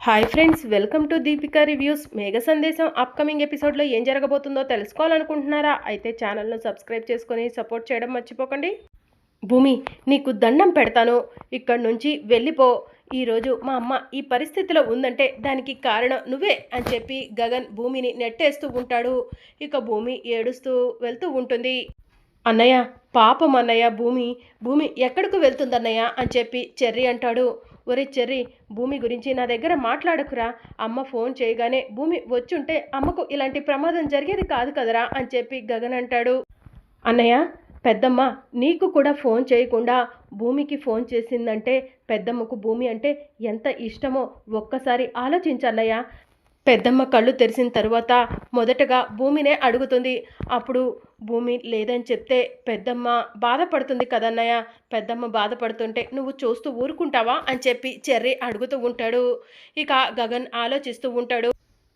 Hi friends welcome to Deepika reviews. Megha Sandesham upcoming ఎపిసోడ్లో ఏం జరగబోతుందో తెలుసుకోవాలనుకుంటున్నారా? అయితే ఛానల్ను సబ్స్క్రైబ్ చేసుకొని సపోర్ట్ చేయడం మర్చిపోకండి. భూమి నీకు దండం పెడతాను. ఇక్కడి నుంచి వెళ్ళిపో. ఈరోజు మా అమ్మ ఈ పరిస్థితిలో ఉందంటే దానికి కారణం నువ్వే అని చెప్పి గగన్ భూమిని నెట్టేస్తూ ఉంటాడు. ఇక భూమి ఏడుస్తూ వెళ్తూ ఉంటుంది. అన్నయ్య పాపం అన్నయ్య భూమి భూమి ఎక్కడికి వెళ్తుందన్నయ్య అని చెప్పి చెర్రీ అంటాడు. ఒరే చెర్రీ భూమి గురించి నా దగ్గర మాట్లాడకురా. అమ్మ ఫోన్ చేయగానే భూమి వచ్చుంటే అమ్మకు ఇలాంటి ప్రమాదం జరిగేది కాదు కదరా అని చెప్పి గగన్ అంటాడు. అన్నయ్య పెద్దమ్మ నీకు కూడా ఫోన్ చేయకుండా భూమికి ఫోన్ చేసిందంటే పెద్దమ్మకు భూమి అంటే ఎంత ఇష్టమో ఒక్కసారి ఆలోచించన్నయ్య. పెద్దమ్మ కళ్ళు తెరిచిన తర్వాత మొదటగా భూమినే అడుగుతుంది. అప్పుడు భూమి లేదని చెప్తే పెద్దమ్మ బాధపడుతుంది కదన్నయ్య. పెద్దమ్మ బాధపడుతుంటే నువ్వు చూస్తూ ఊరుకుంటావా? అని చెప్పి చెర్రీ అడుగుతూ ఉంటాడు. ఇక గగన్ ఆలోచిస్తూ ఉంటాడు.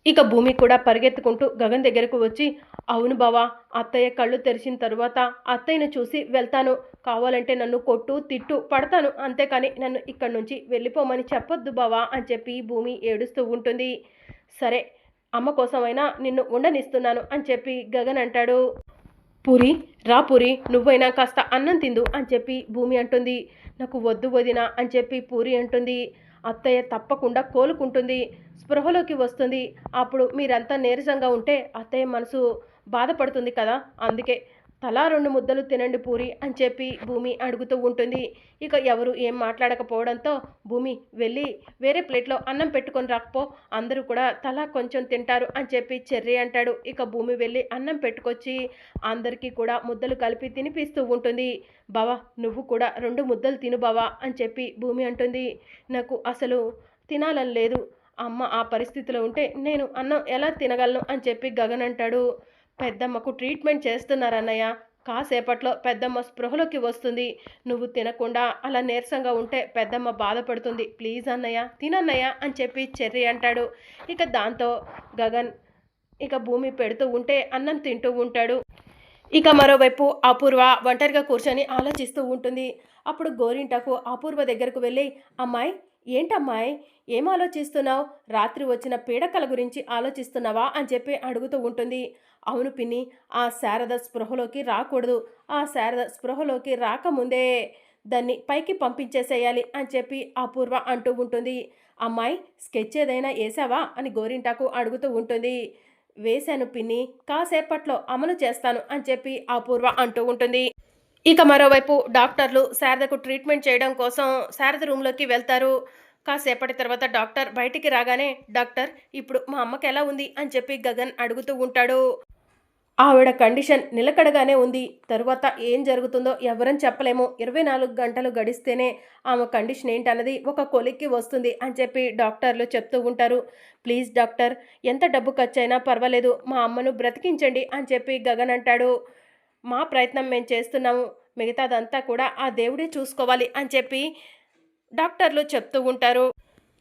ఇక భూమి కూడా పరిగెత్తుకుంటూ గగన్ దగ్గరకు వచ్చి అవును బావా అత్తయ్య కళ్ళు తెరిచిన తరువాత అత్తయ్యను చూసి వెళ్తాను. కావాలంటే నన్ను కొట్టు తిట్టు పడతాను. అంతేకాని నన్ను ఇక్కడి నుంచి వెళ్ళిపోమని చెప్పొద్దు బావా అని చెప్పి భూమి ఏడుస్తూ ఉంటుంది. సరే అమ్మ కోసమైనా నిన్ను ఉండనిస్తున్నాను అని చెప్పి గగన్ అంటాడు. పూరి రా పూరి నువ్వైనా కాస్త అన్నం తిందు అని చెప్పి భూమి అంటుంది. నాకు వద్దు వదిన అని చెప్పి పూరి అంటుంది. అత్తయ్య తప్పకుండా కోలుకుంటుంది. స్పృహలోకి వస్తుంది. అప్పుడు మీరంతా నీరసంగా ఉంటే అత్తయ్య మనసు బాధపడుతుంది కదా అందుకే తలా రెండు ముద్దలు తినండి పూరి అని చెప్పి భూమి అడుగుతూ ఉంటుంది. ఇక ఎవరు ఏం మాట్లాడకపోవడంతో భూమి వెళ్ళి వేరే ప్లేట్లో అన్నం పెట్టుకొని రాకపో అందరూ కూడా తలా కొంచెం తింటారు అని చెప్పి చెర్రీ అంటాడు. ఇక భూమి వెళ్ళి అన్నం పెట్టుకొచ్చి అందరికీ కూడా ముద్దలు కలిపి తినిపిస్తూ ఉంటుంది. బావా నువ్వు కూడా రెండు ముద్దలు తిను బావా అని చెప్పి భూమి అంటుంది. నాకు అసలు తినాలని లేదు. అమ్మ ఆ పరిస్థితిలో ఉంటే నేను అన్నం ఎలా తినగలను అని చెప్పి గగన్ అంటాడు. పెద్దమ్మకు ట్రీట్మెంట్ చేస్తున్నారన్నయ్య. కాసేపట్లో పెద్దమ్మ స్పృహలోకి వస్తుంది. నువ్వు తినకుండా అలా నీరసంగా ఉంటే పెద్దమ్మ బాధపడుతుంది. ప్లీజ్ అన్నయ్య తినన్నయ్య అని చెప్పి చెర్రి అంటాడు. ఇక దాంతో గగన్ ఇక భూమి పెడుతూ ఉంటే అన్నం తింటూ ఉంటాడు. ఇక మరోవైపు అపూర్వ ఒంటరిగా కూర్చొని ఆలోచిస్తూ ఉంటుంది. అప్పుడు గోరింటకు అపూర్వ దగ్గరకు వెళ్ళి అమ్మాయి ఏంటమ్మాయి? ఏం ఆలోచిస్తున్నావు? రాత్రి వచ్చిన పీడకల గురించి ఆలోచిస్తున్నావా? అని చెప్పి అడుగుతూ ఉంటుంది. అవును పిన్ని ఆ శారద స్పృహలోకి రాకూడదు. ఆ శారద స్పృహలోకి రాకముందే దాన్ని పైకి పంపించేసేయాలి అని చెప్పి అపూర్వ అంటూ ఉంటుంది. అమ్మాయి స్కెచ్ ఏదైనా వేసావా అని గోరింటాకు అడుగుతూ ఉంటుంది. వేశాను పిన్ని కాసేపట్లో అమలు చేస్తాను అని చెప్పి అపూర్వ అంటూ ఉంటుంది. ఇక మరోవైపు డాక్టర్లు శారదకు ట్రీట్మెంట్ చేయడం కోసం శారద రూమ్లోకి వెళ్తారు. కాసేపటి తర్వాత డాక్టర్ బయటికి రాగానే డాక్టర్ ఇప్పుడు మా అమ్మకి ఎలా ఉంది? అని చెప్పి గగన్ అడుగుతూ ఉంటాడు. ఆవిడ కండిషన్ నిలకడగానే ఉంది. తరువాత ఏం జరుగుతుందో ఎవరని చెప్పలేము. ఇరవై నాలుగు గంటలు గడిస్తేనే ఆమె కండిషన్ ఏంటన్నది ఒక కొలిక్కి వస్తుంది అని చెప్పి డాక్టర్లు చెప్తూ ఉంటారు. ప్లీజ్ డాక్టర్ ఎంత డబ్బు ఖర్చైనా పర్వాలేదు. మా అమ్మను బ్రతికించండి అని చెప్పి గగన్ అంటాడు. మా ప్రయత్నం మేము చేస్తున్నాము. మిగతాదంతా కూడా ఆ దేవుడే చూసుకోవాలి అని చెప్పి డాక్టర్లు చెప్తూ ఉంటారు.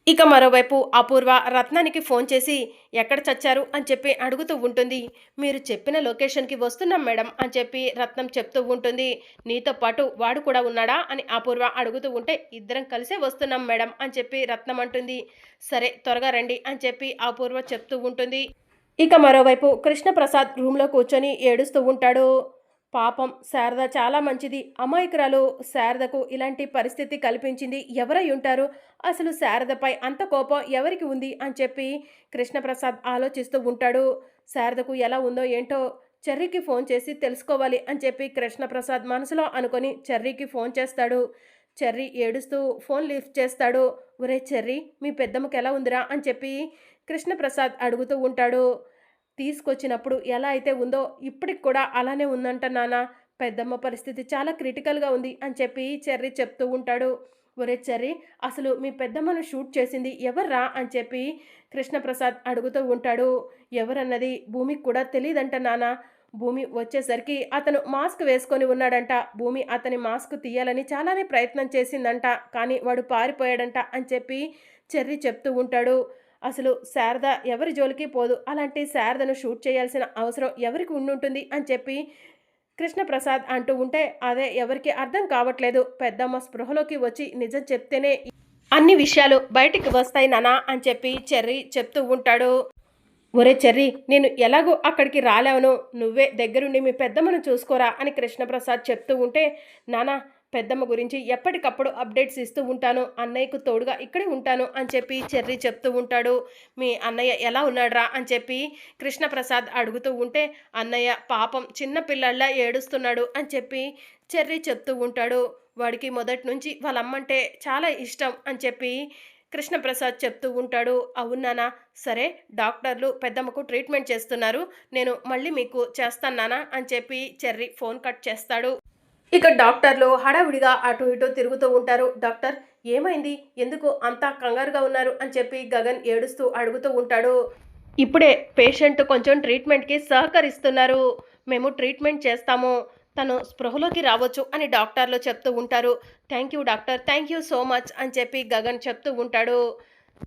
ఇక మరోవైపు అపూర్వ రత్నానికి ఫోన్ చేసి ఎక్కడ చచ్చారు? అని చెప్పి అడుగుతూ ఉంటుంది. మీరు చెప్పిన లొకేషన్కి వస్తున్నాం మేడం అని చెప్పి రత్నం చెప్తూ ఉంటుంది. నీతో పాటు వాడు కూడా ఉన్నాడా? అని అపూర్వ అడుగుతూ ఉంటే ఇద్దరం కలిసే వస్తున్నాం మేడం అని చెప్పి రత్నం అంటుంది. సరే త్వరగా రండి అని చెప్పి అపూర్వ చెప్తూ ఉంటుంది. ఇక మరోవైపు కృష్ణప్రసాద్ రూమ్లో కూర్చొని ఏడుస్తూ ఉంటాడు. పాపం శారద చాలా మంచిది. అమాయకురాలు శారదకు ఇలాంటి పరిస్థితి కల్పించింది ఎవరై ఉంటారు? అసలు శారదపై అంత కోపం ఎవరికి ఉంది? అని చెప్పి కృష్ణప్రసాద్ ఆలోచిస్తూ ఉంటాడు. శారదకు ఎలా ఉందో ఏంటో చెర్రీకి ఫోన్ చేసి తెలుసుకోవాలి అని చెప్పి కృష్ణప్రసాద్ మనసులో అనుకొని చెర్రీకి ఫోన్ చేస్తాడు. చెర్రీ ఏడుస్తూ ఫోన్ లిఫ్ట్ చేస్తాడు. ఒరే చెర్రీ మీ పెద్దమ్మకి ఎలా ఉందిరా? అని చెప్పి కృష్ణప్రసాద్ అడుగుతూ ఉంటాడు. తీసుకొచ్చినప్పుడు ఎలా అయితే ఉందో ఇప్పటికి కూడా అలానే ఉందంట నాన్న. పెద్దమ్మ పరిస్థితి చాలా క్రిటికల్గా ఉంది అని చెప్పి చెర్రి చెప్తూ ఉంటాడు. ఒరే చెర్రి అసలు మీ పెద్దమ్మను షూట్ చేసింది ఎవర్రా అని చెప్పి కృష్ణప్రసాద్ అడుగుతూ ఉంటాడు. ఎవరన్నది భూమికి కూడా తెలియదంట నాన్న. భూమి వచ్చేసరికి అతను మాస్క్ వేసుకొని ఉన్నాడంట. భూమి అతని మాస్క్ తీయాలని చాలానే ప్రయత్నం చేసిందంట. కానీ వాడు పారిపోయాడంట అని చెప్పి చెర్రి చెప్తూ ఉంటాడు. అసలు శారద ఎవరి జోలికి పోదు అలాంటి శారదను షూట్ చేయాల్సిన అవసరం ఎవరికి ఉండుంటుంది అని చెప్పి కృష్ణప్రసాద్ అంటూ ఉంటే అదే ఎవరికి అర్థం కావట్లేదు. పెద్దమ్మ స్పృహలోకి వచ్చి నిజం చెప్తేనే అన్ని విషయాలు బయటికి వస్తాయి నానా అని చెప్పి చెర్రీ చెప్తూ ఉంటాడు. ఒరే చెర్రీ నేను ఎలాగో అక్కడికి రాలేవను. నువ్వే దగ్గరుండి మీ పెద్దమ్మను చూసుకోరా అని కృష్ణప్రసాద్ చెప్తూ ఉంటే నానా పెద్దమ్మ గురించి ఎప్పటికప్పుడు అప్డేట్స్ ఇస్తూ ఉంటాను. అన్నయ్యకు తోడుగా ఇక్కడే ఉంటాను అని చెప్పి చెర్రీ చెప్తూ ఉంటాడు. మీ అన్నయ్య ఎలా ఉన్నాడ్రా అని చెప్పి కృష్ణప్రసాద్ అడుగుతూ ఉంటే అన్నయ్య పాపం చిన్న పిల్లల్లా ఏడుస్తున్నాడు అని చెప్పి చెర్రీ చెప్తూ ఉంటాడు. వాడికి మొదటి నుంచి వాళ్ళమ్మంటే చాలా ఇష్టం అని చెప్పి కృష్ణప్రసాద్ చెప్తూ ఉంటాడు. అవునానా సరే డాక్టర్లు పెద్దమ్మకు ట్రీట్మెంట్ చేస్తున్నారు. నేను మళ్ళీ మీకు చేస్తాను నానా అని చెప్పి చెర్రీ ఫోన్ కట్ చేస్తాడు. ఇక డాక్టర్లు హడావిడిగా అటు ఇటు తిరుగుతూ ఉంటారు. డాక్టర్ ఏమైంది? ఎందుకు అంతా కంగారుగా ఉన్నారు? అని చెప్పి గగన్ ఏడుస్తూ అడుగుతూ ఉంటాడు. ఇప్పుడే పేషెంట్ కొంచెం ట్రీట్మెంట్కి సహకరిస్తున్నారు. మేము ట్రీట్మెంట్ చేస్తాము. తను స్పృహలోకి రావచ్చు అని డాక్టర్లు చెప్తూ ఉంటారు. Thank you doctor thank you so much అని చెప్పి గగన్ చెప్తూ ఉంటాడు.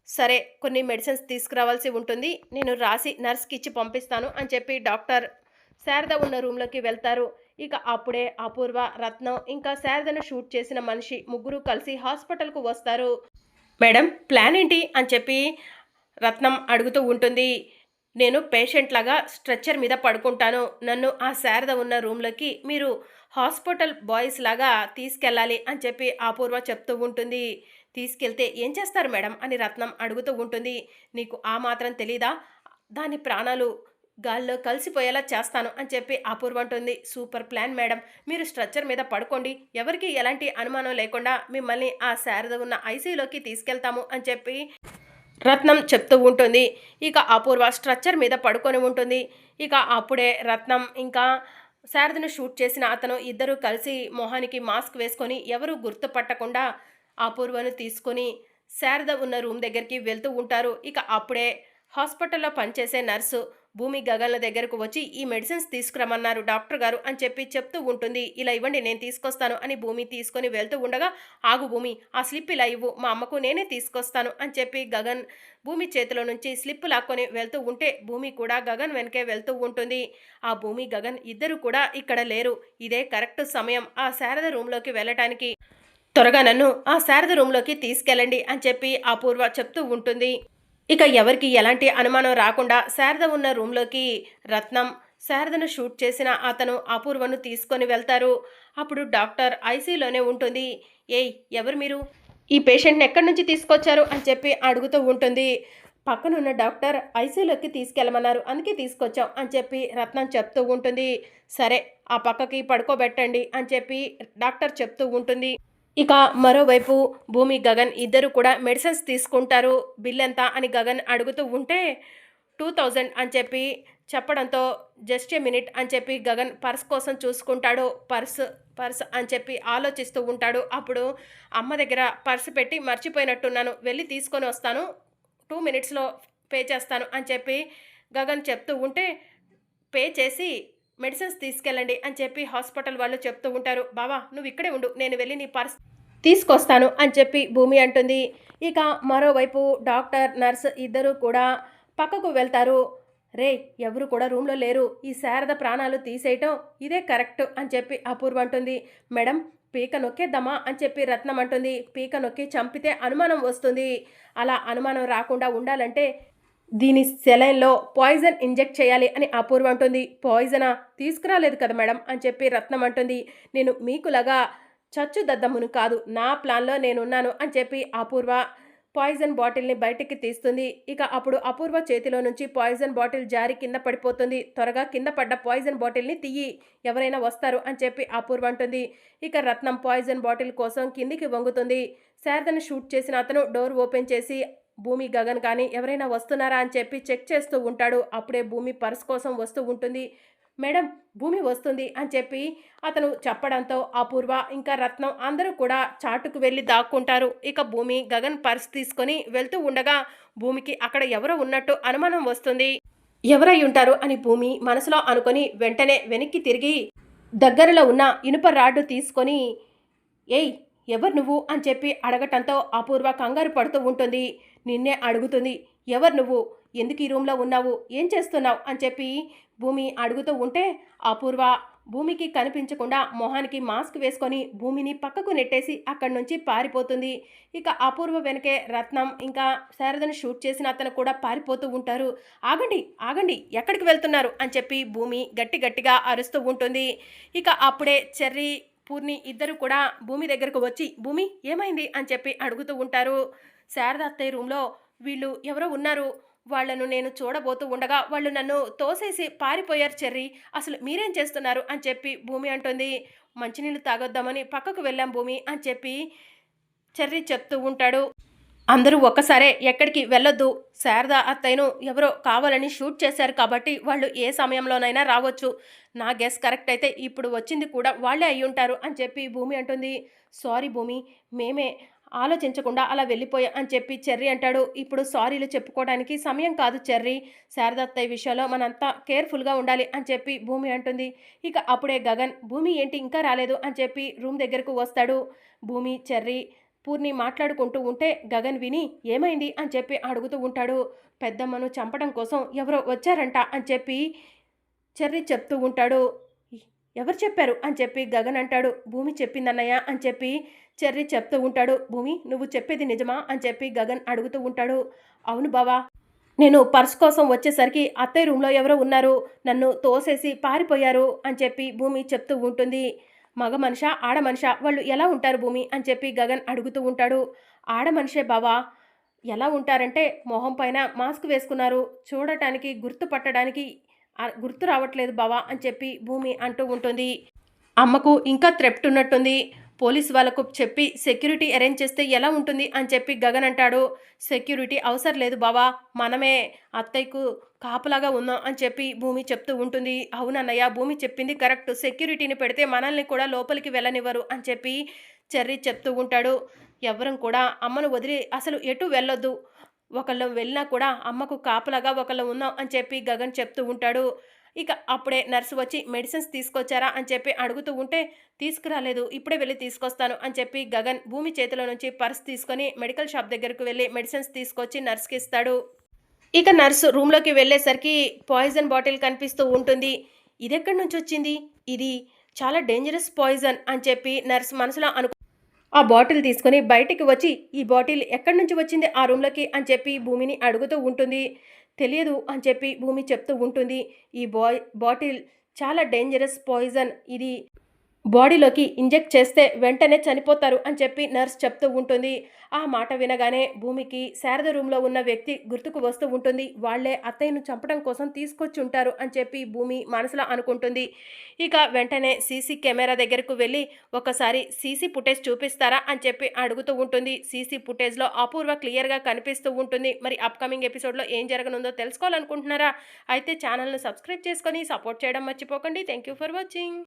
సరే కొన్ని మెడిసిన్స్ తీసుకురావాల్సి ఉంటుంది. నేను రాసి నర్స్కి ఇచ్చి పంపిస్తాను అని చెప్పి డాక్టర్ శారద ఉన్న రూమ్లోకి వెళ్తారు. ఇక అప్పుడే అపూర్వ రత్నం ఇంకా శారదను షూట్ చేసిన మనిషి ముగ్గురు కలిసి హాస్పిటల్కు వస్తారు. మేడం ప్లాన్ ఏంటి? అని చెప్పి రత్నం అడుగుతూ ఉంటుంది. నేను పేషెంట్ లాగా స్ట్రెచ్చర్ మీద పడుకుంటాను. నన్ను ఆ శారద ఉన్న రూమ్లోకి మీరు హాస్పిటల్ బాయ్స్ లాగా తీసుకెళ్ళాలి అని చెప్పి అపూర్వ చెప్తూ ఉంటుంది. తీసుకెళ్తే ఏం చేస్తారు మేడం? అని రత్నం అడుగుతూ ఉంటుంది. నీకు ఆ మాత్రం తెలీదా? దాని ప్రాణాలు గాల్లో కలిసిపోయేలా చేస్తాను అని చెప్పి అపూర్వ అంటుంది. Super plan madam. మీరు స్ట్రక్చర్ మీద పడుకోండి. ఎవరికి ఎలాంటి అనుమానం లేకుండా మిమ్మల్ని ఆ శారద ఉన్న ఐసీలోకి తీసుకెళ్తాము అని చెప్పి రత్నం చెప్తూ ఉంటుంది. ఇక అపూర్వ స్ట్రక్చర్ మీద పడుకొని ఉంటుంది. ఇక అప్పుడే రత్నం ఇంకా శారదను షూట్ చేసిన అతను ఇద్దరు కలిసి మొహానికి మాస్క్ వేసుకొని ఎవరు గుర్తుపట్టకుండా అపూర్వను తీసుకొని శారద ఉన్న రూమ్ దగ్గరికి వెళ్తూ ఉంటారు. ఇక అప్పుడే హాస్పిటల్లో పనిచేసే నర్సు భూమి గగన్ల దగ్గరకు వచ్చి ఈ మెడిసిన్స్ తీసుకురమ్మన్నారు డాక్టర్ గారు అని చెప్పి చెప్తూ ఉంటుంది. ఇలా ఇవ్వండి నేను తీసుకొస్తాను అని భూమి తీసుకొని వెళ్తూ ఉండగా ఆగు భూమి ఆ స్లిప్ ఇలా ఇవ్వు మా అమ్మకు నేనే తీసుకొస్తాను అని చెప్పి గగన్ భూమి చేతిలో నుంచి స్లిప్ లాక్కొని వెళ్తూ ఉంటే భూమి కూడా గగన్ వెనకే వెళ్తూ ఉంటుంది. ఆ భూమి గగన్ ఇద్దరు కూడా ఇక్కడ లేరు. ఇదే కరెక్ట్ సమయం ఆ శారద రూమ్లోకి వెళ్ళటానికి. త్వరగా నన్ను ఆ శారద రూమ్లోకి తీసుకెళ్ళండి అని చెప్పి అపూర్వ చెప్తూ ఉంటుంది. ఇక ఎవరికి ఎలాంటి అనుమానం రాకుండా శారద ఉన్న రూమ్లోకి రత్నం శారదను షూట్ చేసిన అతను అపూర్వను తీసుకొని వెళ్తారు. అప్పుడు డాక్టర్ ఐసీలోనే ఉంటుంది. ఏయ్ ఎవరు మీరు? ఈ పేషెంట్ని ఎక్కడి నుంచి తీసుకొచ్చారు అని చెప్పి అడుగుతూ ఉంటుంది. పక్కనున్న డాక్టర్ ఐసీలోకి తీసుకెళ్ళమన్నారు. అందుకే తీసుకొచ్చాం అని చెప్పి రత్నం చెప్తూ ఉంటుంది. సరే ఆ పక్కకి పడుకోబెట్టండి అని చెప్పి డాక్టర్ చెప్తూ ఉంటుంది. ఇక మరోవైపు భూమి గగన్ ఇద్దరు కూడా మెడిసిన్స్ తీసుకుంటారు బిల్ ఎంత అని గగన్ అడుగుతూ ఉంటే టూ థౌజండ్ అని చెప్పి చెప్పడంతో జస్ట్ ఏ మినిట్ అని చెప్పి గగన్ పర్స్ కోసం చూసుకుంటాడు. పర్స్ పర్స్ అని చెప్పి ఆలోచిస్తూ ఉంటాడు. అప్పుడు అమ్మ దగ్గర పర్స్ పెట్టి మర్చిపోయినట్టున్నాను వెళ్ళి తీసుకొని వస్తాను. టూ మినిట్స్లో పే చేస్తాను అని చెప్పి గగన్ చెప్తూ ఉంటే పే చేసి మెడిసిన్స్ తీసుకెళ్ళండి అని చెప్పి హాస్పిటల్ వాళ్ళు చెప్తూ ఉంటారు. బావా నువ్వు ఇక్కడే ఉండు నేను వెళ్ళి నీ పర్స్ తీసుకొస్తాను అని చెప్పి భూమి అంటుంది. ఇక మరోవైపు డాక్టర్ నర్స్ ఇద్దరు కూడా పక్కకు వెళ్తారు. రే ఎవరు కూడా రూమ్లో లేరు. ఈ శారద ప్రాణాలు తీసేయటం ఇదే కరెక్ట్ అని చెప్పి అపూర్వ అంటుంది. మేడం పీక నొక్కేద్దామా అని చెప్పి రత్నం అంటుంది. పీక నొక్కి చంపితే అనుమానం వస్తుంది. అలా అనుమానం రాకుండా ఉండాలంటే దీని సెలైన్లో పాయిజన్ ఇంజెక్ట్ చేయాలి అని అపూర్వ అంటుంది. పాయిజనా? తీసుకురాలేదు కదా మేడం అని చెప్పి రత్నం అంటుంది. నేను మీకులాగా చచ్చు దద్దమ్మును కాదు నా ప్లాన్లో నేనున్నాను అని చెప్పి అపూర్వ పాయిజన్ బాటిల్ని బయటికి తీస్తుంది. ఇక అప్పుడు అపూర్వ చేతిలో నుంచి పాయిజన్ బాటిల్ జారి కింద పడిపోతుంది. త్వరగా కింద పడ్డ పాయిజన్ బాటిల్ని తీయి ఎవరైనా వస్తారు అని చెప్పి అపూర్వ అంటుంది. ఇక రత్నం పాయిజన్ బాటిల్ కోసం కిందికి వంగుతుంది. శారదను షూట్ చేసిన అతను డోర్ ఓపెన్ చేసి భూమి గగన్ కానీ ఎవరైనా వస్తున్నారా అని చెప్పి చెక్ చేస్తూ ఉంటాడు. అప్పుడే భూమి పర్స్ కోసం వస్తూ ఉంటుంది. మేడం భూమి వస్తుంది అని చెప్పి అతను చెప్పడంతో అపూర్వ ఇంకా రత్నం అందరూ కూడా చాటుకు వెళ్ళి దాక్కుంటారు. ఇక భూమి గగన్ పర్స్ తీసుకొని వెళ్తూ ఉండగా భూమికి అక్కడ ఎవరో ఉన్నట్టు అనుమానం వస్తుంది. ఎవరై ఉంటారు? అని భూమి మనసులో అనుకొని వెంటనే వెనక్కి తిరిగి దగ్గరలో ఉన్న ఇనుప రాడ్డు తీసుకొని ఏయ్ ఎవరు నువ్వు? అని చెప్పి అడగటంతో అపూర్వ కంగారు పడుతూ ఉంటుంది. నిన్నే అడుగుతుంది ఎవరు నువ్వు? ఎందుకు ఈ రూమ్లో ఉన్నావు? ఏం చేస్తున్నావు? అని చెప్పి భూమి అడుగుతూ ఉంటే అపూర్వ భూమికి కనిపించకుండా మొహానికి మాస్క్ వేసుకొని భూమిని పక్కకు నెట్టేసి అక్కడి నుంచి పారిపోతుంది. ఇక అపూర్వ వెనకే రత్నం ఇంకా శారదను షూట్ చేసిన అతను కూడా పారిపోతూ ఉంటారు. ఆగండి ఆగండి ఎక్కడికి వెళ్తున్నారు? అని చెప్పి భూమి గట్టి గట్టిగా అరుస్తూ ఉంటుంది. ఇక అప్పుడే చెర్రీ పూర్ణి ఇద్దరు కూడా భూమి దగ్గరకు వచ్చి భూమి ఏమైంది? అని చెప్పి అడుగుతూ ఉంటారు. శారద అత్తయ్య రూమ్లో వీళ్ళు ఎవరో ఉన్నారు. వాళ్ళను నేను చూడబోతూ ఉండగా వాళ్ళు నన్ను తోసేసి పారిపోయారు చెర్రి. అసలు మీరేం చేస్తున్నారు? అని చెప్పి భూమి అంటుంది. మంచినీళ్ళు తాగొద్దామని పక్కకు వెళ్ళాం భూమి అని చెప్పి చెర్రి చెప్తూ ఉంటాడు. అందరూ ఒక్కసారే ఎక్కడికి వెళ్ళొద్దు. శారద అత్తయ్యను ఎవరో కావాలని షూట్ చేశారు కాబట్టి వాళ్ళు ఏ సమయంలోనైనా రావచ్చు. నా గెస్ కరెక్ట్ అయితే ఇప్పుడు వచ్చింది కూడా వాళ్ళే అయ్యి ఉంటారు అని చెప్పి భూమి అంటుంది. సారీ భూమి మేమే ఆలోచించకుండా అలా వెళ్ళిపోయా అని చెప్పి చెర్రీ అంటాడు. ఇప్పుడు సారీలు చెప్పుకోవడానికి సమయం కాదు చెర్రీ. శారదత్తయ్య విషయంలో మనంతా కేర్ఫుల్గా ఉండాలి అని చెప్పి భూమి అంటుంది. ఇక అప్పుడే గగన్ భూమి ఏంటి? ఇంకా రాలేదు అని చెప్పి రూమ్ దగ్గరకు వస్తాడు. భూమి చెర్రీ పూర్ణి మాట్లాడుకుంటూ ఉంటే గగన్ విని ఏమైంది? అని చెప్పి అడుగుతూ ఉంటాడు. పెద్దమ్మను చంపడం కోసం ఎవరో వచ్చారంట అని చెప్పి చెర్రీ చెప్తూ ఉంటాడు. ఎవరు చెప్పారు? అని చెప్పి గగన్ అంటాడు. భూమి చెప్పిందన్నయ్య అని చెప్పి చెర్రీ చెప్తూ ఉంటాడు. భూమి నువ్వు చెప్పేది నిజమా? అని చెప్పి గగన్ అడుగుతూ ఉంటాడు. అవును బావా. నేను పర్స్ కోసం వచ్చేసరికి అత్తయ్య రూమ్లో ఎవరో ఉన్నారు. నన్ను తోసేసి పారిపోయారు అని చెప్పి భూమి చెప్తూ ఉంటుంది. మగ మనిష ఆడ మనిష వాళ్ళు ఎలా ఉంటారు భూమి? అని చెప్పి గగన్ అడుగుతూ ఉంటాడు. ఆడ మనిషే బావా. ఎలా ఉంటారంటే మొహం పైన మాస్క్ వేసుకున్నారు. చూడటానికి గుర్తుపట్టడానికి గుర్తు రావట్లేదు బావా అని చెప్పి భూమి అంటూ ఉంటుంది. అమ్మకు ఇంకా త్రెప్ట్ ఉన్నట్టుంది. పోలీస్ వాళ్ళకు చెప్పి సెక్యూరిటీ అరేంజ్ చేస్తే ఎలా ఉంటుంది అని చెప్పి గగన్ అంటాడు. సెక్యూరిటీ అవసరం లేదు బావా మనమే అత్తయ్యకు కాపులాగా ఉన్నాం అని చెప్పి భూమి చెప్తూ ఉంటుంది. అవునన్నయ్య భూమి చెప్పింది కరెక్ట్. సెక్యూరిటీని పెడితే మనల్ని కూడా లోపలికి వెళ్ళనివ్వరు అని చెప్పి చెర్రీ చెప్తూ ఉంటాడు. ఎవరం కూడా అమ్మను వదిలి అసలు ఎటు వెళ్ళొద్దు. ఒకళ్ళం వెళ్ళినా కూడా అమ్మకు కాపలాగా ఒకళ్ళం ఉన్నాం అని చెప్పి గగన్ చెప్తూ ఉంటాడు. ఇక అప్పుడే నర్సు వచ్చి మెడిసిన్స్ తీసుకొచ్చారా అని చెప్పి అడుగుతూ ఉంటే తీసుకురాలేదు ఇప్పుడే వెళ్ళి తీసుకొస్తాను అని చెప్పి గగన్ భూమి చేతిలో నుంచి పర్స్ తీసుకొని మెడికల్ షాప్ దగ్గరకు వెళ్ళి మెడిసిన్స్ తీసుకొచ్చి నర్స్కి ఇస్తాడు. ఇక నర్సు రూమ్లోకి వెళ్ళేసరికి పాయిజన్ బాటిల్ కనిపిస్తూ ఉంటుంది. ఇది ఎక్కడి నుంచి వచ్చింది? ఇది చాలా డేంజరస్ పాయిజన్ అని చెప్పి నర్స్ మనసులో అను ఆ బాటిల్ తీసుకొని బయటికి వచ్చి ఈ బాటిల్ ఎక్కడి నుంచి వచ్చింది? ఆ రూమ్లోకి? అని చెప్పి భూమిని అడుగుతూ ఉంటుంది. తెలియదు అని చెప్పి భూమి చెప్తూ ఉంటుంది. ఈ బాయ్ బాటిల్ చాలా డేంజరస్ పాయిజన్ ఇది. బాడీలోకి ఇంజెక్ట్ చేస్తే వెంటనే చనిపోతారు అని చెప్పి నర్స్ చెప్తూ ఉంటుంది. ఆ మాట వినగానే భూమికి శారద రూమ్లో ఉన్న వ్యక్తి గుర్తుకు వస్తూ ఉంటుంది. వాళ్ళే అత్తయ్యను చంపడం కోసం తీసుకొచ్చి ఉంటారు అని చెప్పి భూమి మనసులో అనుకుంటుంది. ఇక వెంటనే సీసీ కెమెరా దగ్గరకు వెళ్ళి ఒకసారి సీసీ ఫుటేజ్ చూపిస్తారా అని చెప్పి అడుగుతూ ఉంటుంది. సీసీ ఫుటేజ్లో అపూర్వ క్లియర్గా కనిపిస్తూ ఉంటుంది. మరి అప్కమింగ్ ఎపిసోడ్లో ఏం జరగనుందో తెలుసుకోవాలనుకుంటున్నారా? అయితే ఛానల్ను సబ్స్క్రైబ్ చేసుకొని సపోర్ట్ చేయడం మర్చిపోకండి. Thank you for watching.